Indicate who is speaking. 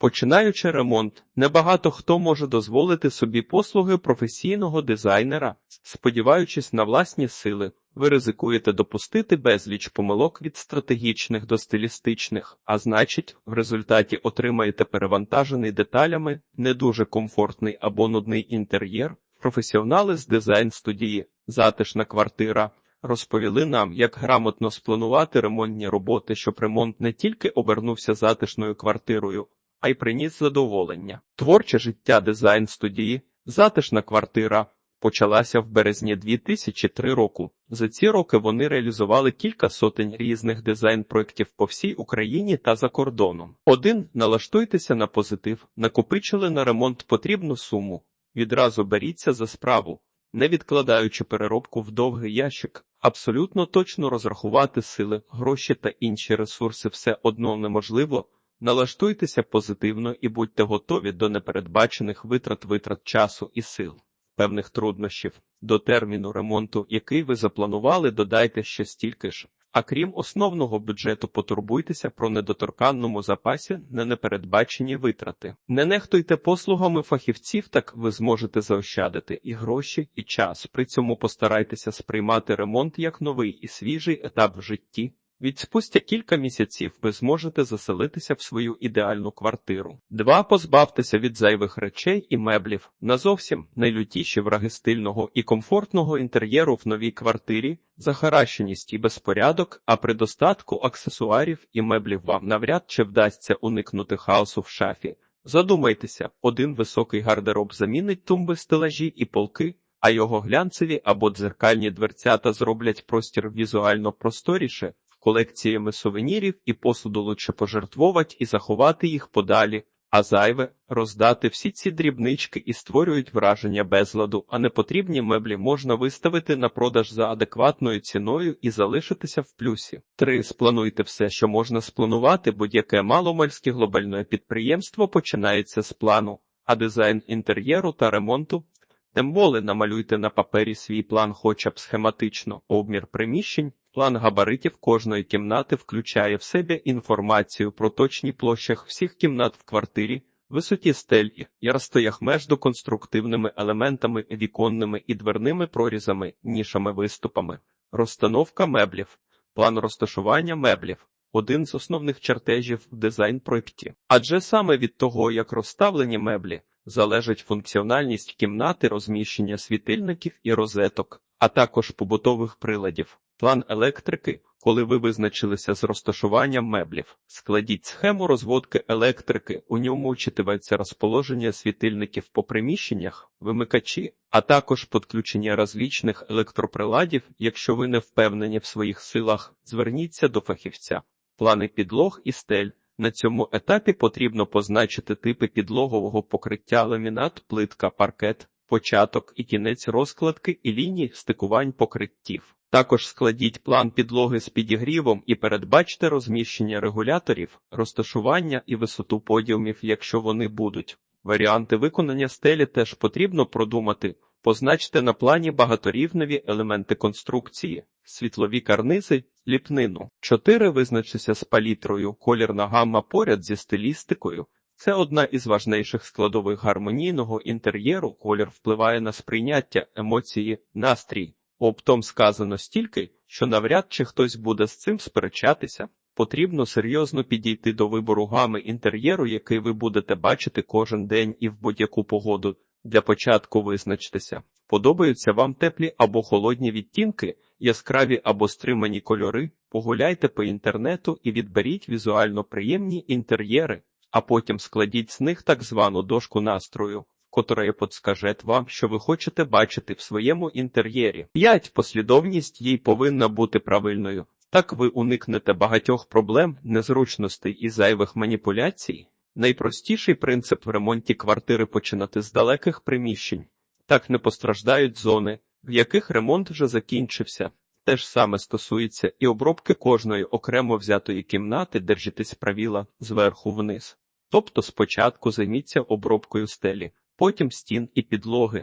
Speaker 1: Починаючи ремонт, небагато хто може дозволити собі послуги професійного дизайнера, сподіваючись на власні сили. Ви ризикуєте допустити безліч помилок від стратегічних до стилістичних, а значить, в результаті отримаєте перевантажений деталями, не дуже комфортний або нудний інтер'єр. Професіонали з дизайн-студії, затишна квартира розповіли нам, як грамотно спланувати ремонтні роботи, щоб ремонт не тільки обернувся затишною квартирою, а й приніс задоволення. Творче життя дизайн-студії, затишна квартира почалася в березні 2003 року. За ці роки вони реалізували кілька сотень різних дизайн-проєктів по всій Україні та за кордоном. Один налаштуйтеся на позитив, накопичили на ремонт потрібну суму. Відразу беріться за справу, не відкладаючи переробку в довгий ящик. Абсолютно точно розрахувати сили, гроші та інші ресурси все одно неможливо. Налаштуйтеся позитивно і будьте готові до непередбачених витрат витрат часу і сил, певних труднощів. До терміну ремонту, який ви запланували, додайте ще стільки ж. А крім основного бюджету, потурбуйтеся про недоторканному запасі на непередбачені витрати. Не нехтуйте послугами фахівців, так ви зможете заощадити і гроші, і час. При цьому постарайтеся сприймати ремонт як новий і свіжий етап в житті. Від спустя кілька місяців ви зможете заселитися в свою ідеальну квартиру. Два позбавтеся від зайвих речей і меблів. На зовсім найлютіші враги стильного і комфортного інтер'єру в новій квартирі, захаращеність і безпорядок, а при достатку аксесуарів і меблів вам навряд чи вдасться уникнути хаосу в шафі. Задумайтеся, один високий гардероб замінить тумби, стелажі і полки. А його глянцеві або дзеркальні дверцята зроблять простір візуально просторіше, колекціями сувенірів і посуду лучше пожертвувати і заховати їх подалі, а зайве роздати всі ці дрібнички і створюють враження безладу, а непотрібні меблі можна виставити на продаж за адекватною ціною і залишитися в плюсі. 3. Сплануйте все, що можна спланувати, будь-яке маломальське глобальне підприємство починається з плану, а дизайн інтер'єру та ремонту. Боле намалюйте на папері свій план хоча б схематично, обмір приміщень, План габаритів кожної кімнати включає в себе інформацію про точні площах всіх кімнат в квартирі, висоті стелі, і розстоях меж до конструктивними елементами, віконними і дверними прорізами, нішами виступами, розстановка меблів, план розташування меблів. Один з основних чертежів в дизайн-проєкті. Адже саме від того, як розставлені меблі, залежить функціональність кімнати, розміщення світильників і розеток, а також побутових приладів. План електрики, коли ви визначилися з розташуванням меблів, складіть схему розводки електрики, у ньому читається розположення світильників по приміщеннях, вимикачі, а також підключення розлічних електроприладів. Якщо ви не впевнені в своїх силах, зверніться до фахівця. Плани підлог і стель. На цьому етапі потрібно позначити типи підлогового покриття ламінат, плитка, паркет, початок і кінець розкладки і ліній стикувань покриттів. Також складіть план підлоги з підігрівом і передбачте розміщення регуляторів, розташування і висоту подіумів, якщо вони будуть. Варіанти виконання стелі теж потрібно продумати. Позначте на плані багаторівневі елементи конструкції, світлові карнизи, ліпнину. 4. Визначтеся з палітрою, колірна гамма поряд зі стилістикою. Це одна із важнейших складових гармонійного інтер'єру. Колір впливає на сприйняття, емоції, настрій. Оптом сказано стільки, що навряд чи хтось буде з цим сперечатися. Потрібно серйозно підійти до вибору гами інтер'єру, який ви будете бачити кожен день і в будь-яку погоду. Для початку визначтеся, подобаються вам теплі або холодні відтінки, яскраві або стримані кольори. Погуляйте по інтернету і відберіть візуально приємні інтер'єри, а потім складіть з них так звану дошку настрою котра подскаже вам, що ви хочете бачити в своєму інтер'єрі. 5. Послідовність їй повинна бути правильною. Так ви уникнете багатьох проблем, незручностей і зайвих маніпуляцій. Найпростіший принцип в ремонті квартири починати з далеких приміщень. Так не постраждають зони, в яких ремонт вже закінчився. Те ж саме стосується і обробки кожної окремо взятої кімнати, держитесь правіла зверху вниз. Тобто спочатку займіться обробкою стелі, потім стін і підлоги.